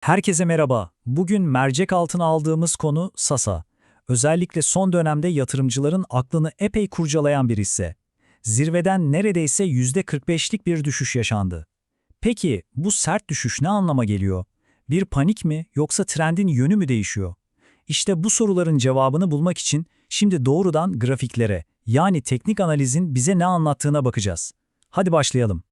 Herkese merhaba. Bugün mercek altına aldığımız konu Sasa. Özellikle son dönemde yatırımcıların aklını epey kurcalayan bir hisse. Zirveden neredeyse %45'lik bir düşüş yaşandı. Peki bu sert düşüş ne anlama geliyor? Bir panik mi yoksa trendin yönü mü değişiyor? İşte bu soruların cevabını bulmak için şimdi doğrudan grafiklere yani teknik analizin bize ne anlattığına bakacağız. Hadi başlayalım.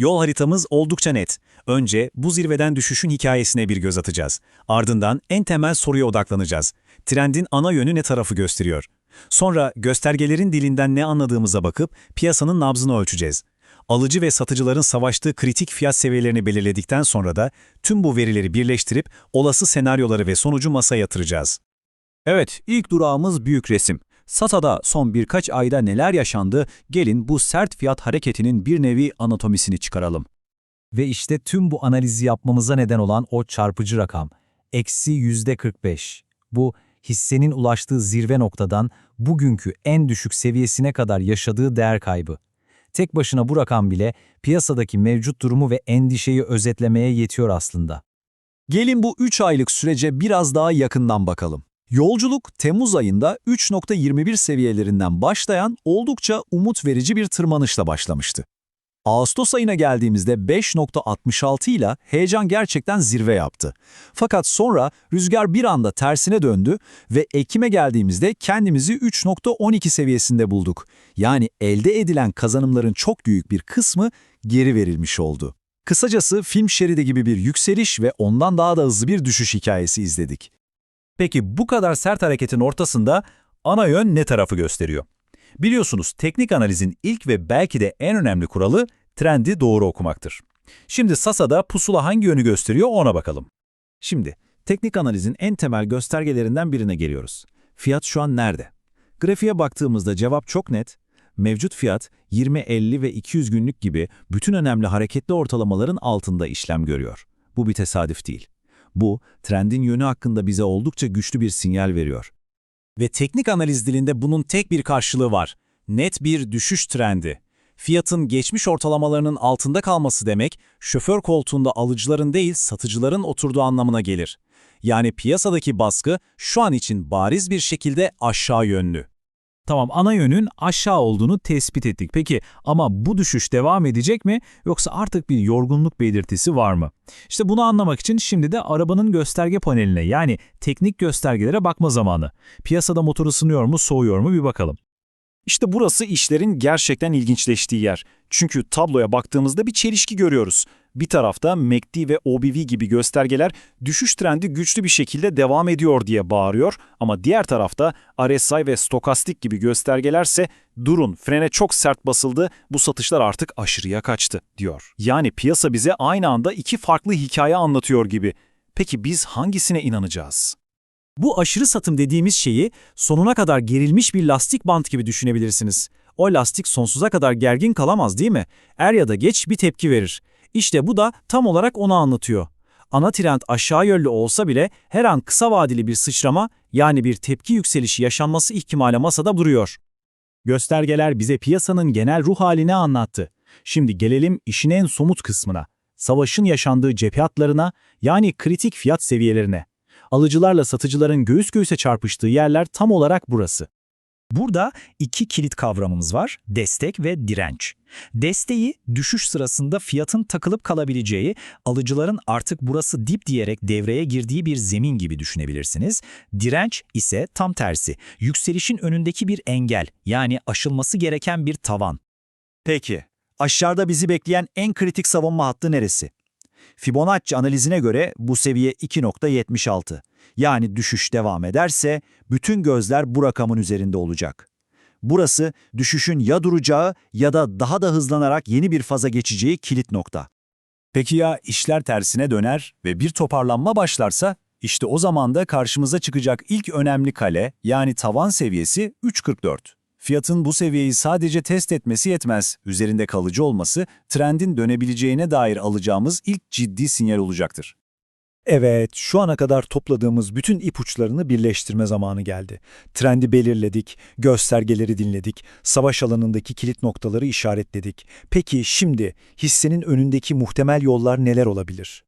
Yol haritamız oldukça net. Önce bu zirveden düşüşün hikayesine bir göz atacağız. Ardından en temel soruya odaklanacağız. Trendin ana yönü ne tarafı gösteriyor? Sonra göstergelerin dilinden ne anladığımıza bakıp piyasanın nabzını ölçeceğiz. Alıcı ve satıcıların savaştığı kritik fiyat seviyelerini belirledikten sonra da tüm bu verileri birleştirip olası senaryoları ve sonucu masaya yatıracağız. Evet, ilk durağımız büyük resim. SATA'da son birkaç ayda neler yaşandı, gelin bu sert fiyat hareketinin bir nevi anatomisini çıkaralım. Ve işte tüm bu analizi yapmamıza neden olan o çarpıcı rakam, eksi yüzde 45. Bu, hissenin ulaştığı zirve noktadan bugünkü en düşük seviyesine kadar yaşadığı değer kaybı. Tek başına bu rakam bile piyasadaki mevcut durumu ve endişeyi özetlemeye yetiyor aslında. Gelin bu 3 aylık sürece biraz daha yakından bakalım. Yolculuk Temmuz ayında 3.21 seviyelerinden başlayan oldukça umut verici bir tırmanışla başlamıştı. Ağustos ayına geldiğimizde 5.66 ile heyecan gerçekten zirve yaptı. Fakat sonra rüzgar bir anda tersine döndü ve Ekim'e geldiğimizde kendimizi 3.12 seviyesinde bulduk. Yani elde edilen kazanımların çok büyük bir kısmı geri verilmiş oldu. Kısacası film şeridi gibi bir yükseliş ve ondan daha da hızlı bir düşüş hikayesi izledik. Peki bu kadar sert hareketin ortasında ana yön ne tarafı gösteriyor? Biliyorsunuz teknik analizin ilk ve belki de en önemli kuralı trendi doğru okumaktır. Şimdi Sasa'da pusula hangi yönü gösteriyor ona bakalım. Şimdi teknik analizin en temel göstergelerinden birine geliyoruz. Fiyat şu an nerede? Grafiğe baktığımızda cevap çok net. Mevcut fiyat 20, 50 ve 200 günlük gibi bütün önemli hareketli ortalamaların altında işlem görüyor. Bu bir tesadüf değil. Bu, trendin yönü hakkında bize oldukça güçlü bir sinyal veriyor. Ve teknik analiz dilinde bunun tek bir karşılığı var. Net bir düşüş trendi. Fiyatın geçmiş ortalamalarının altında kalması demek, şoför koltuğunda alıcıların değil satıcıların oturduğu anlamına gelir. Yani piyasadaki baskı şu an için bariz bir şekilde aşağı yönlü. Tamam ana yönün aşağı olduğunu tespit ettik. Peki ama bu düşüş devam edecek mi yoksa artık bir yorgunluk belirtisi var mı? İşte bunu anlamak için şimdi de arabanın gösterge paneline yani teknik göstergelere bakma zamanı. Piyasada motor ısınıyor mu soğuyor mu bir bakalım. İşte burası işlerin gerçekten ilginçleştiği yer. Çünkü tabloya baktığımızda bir çelişki görüyoruz. Bir tarafta MACD ve OBV gibi göstergeler düşüş trendi güçlü bir şekilde devam ediyor diye bağırıyor ama diğer tarafta RSI ve stokastik gibi göstergelerse durun frene çok sert basıldı bu satışlar artık aşırıya kaçtı diyor. Yani piyasa bize aynı anda iki farklı hikaye anlatıyor gibi. Peki biz hangisine inanacağız? Bu aşırı satım dediğimiz şeyi sonuna kadar gerilmiş bir lastik bant gibi düşünebilirsiniz. O lastik sonsuza kadar gergin kalamaz değil mi? Er ya da geç bir tepki verir. İşte bu da tam olarak onu anlatıyor. Ana trend aşağı yönlü olsa bile her an kısa vadeli bir sıçrama yani bir tepki yükselişi yaşanması ihtimali masada duruyor. Göstergeler bize piyasanın genel ruh halini anlattı. Şimdi gelelim işin en somut kısmına. Savaşın yaşandığı cephe hatlarına yani kritik fiyat seviyelerine. Alıcılarla satıcıların göğüs göğüse çarpıştığı yerler tam olarak burası. Burada iki kilit kavramımız var, destek ve direnç. Desteği, düşüş sırasında fiyatın takılıp kalabileceği, alıcıların artık burası dip diyerek devreye girdiği bir zemin gibi düşünebilirsiniz. Direnç ise tam tersi, yükselişin önündeki bir engel, yani aşılması gereken bir tavan. Peki, aşağıda bizi bekleyen en kritik savunma hattı neresi? Fibonacci analizine göre bu seviye 2.76. Yani düşüş devam ederse bütün gözler bu rakamın üzerinde olacak. Burası düşüşün ya duracağı ya da daha da hızlanarak yeni bir faza geçeceği kilit nokta. Peki ya işler tersine döner ve bir toparlanma başlarsa? İşte o zaman da karşımıza çıkacak ilk önemli kale yani tavan seviyesi 3.44. Fiyatın bu seviyeyi sadece test etmesi yetmez. Üzerinde kalıcı olması trendin dönebileceğine dair alacağımız ilk ciddi sinyal olacaktır. Evet, şu ana kadar topladığımız bütün ipuçlarını birleştirme zamanı geldi. Trendi belirledik, göstergeleri dinledik, savaş alanındaki kilit noktaları işaretledik. Peki şimdi hissenin önündeki muhtemel yollar neler olabilir?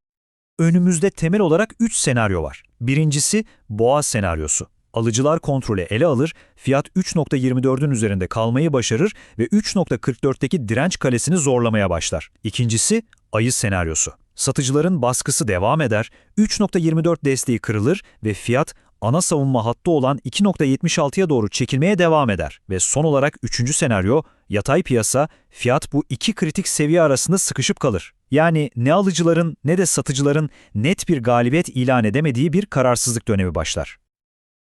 Önümüzde temel olarak 3 senaryo var. Birincisi boğa senaryosu. Alıcılar kontrolü ele alır, fiyat 3.24'ün üzerinde kalmayı başarır ve 3.44'teki direnç kalesini zorlamaya başlar. İkincisi ayı senaryosu. Satıcıların baskısı devam eder, 3.24 desteği kırılır ve fiyat ana savunma hattı olan 2.76'ya doğru çekilmeye devam eder. Ve son olarak üçüncü senaryo, yatay piyasa, fiyat bu iki kritik seviye arasında sıkışıp kalır. Yani ne alıcıların ne de satıcıların net bir galibiyet ilan edemediği bir kararsızlık dönemi başlar.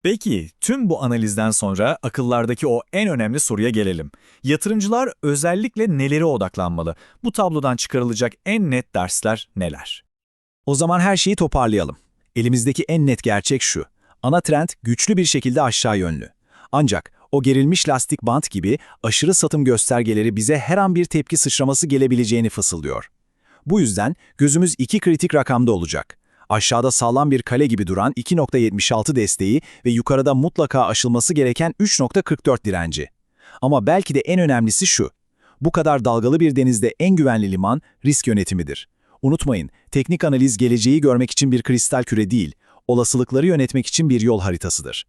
Peki, tüm bu analizden sonra akıllardaki o en önemli soruya gelelim. Yatırımcılar özellikle nelere odaklanmalı? Bu tablodan çıkarılacak en net dersler neler? O zaman her şeyi toparlayalım. Elimizdeki en net gerçek şu. Ana trend güçlü bir şekilde aşağı yönlü. Ancak o gerilmiş lastik bant gibi aşırı satım göstergeleri bize her an bir tepki sıçraması gelebileceğini fısıldıyor. Bu yüzden gözümüz iki kritik rakamda olacak. Aşağıda sağlam bir kale gibi duran 2.76 desteği ve yukarıda mutlaka aşılması gereken 3.44 direnci. Ama belki de en önemlisi şu. Bu kadar dalgalı bir denizde en güvenli liman risk yönetimidir. Unutmayın, teknik analiz geleceği görmek için bir kristal küre değil, olasılıkları yönetmek için bir yol haritasıdır.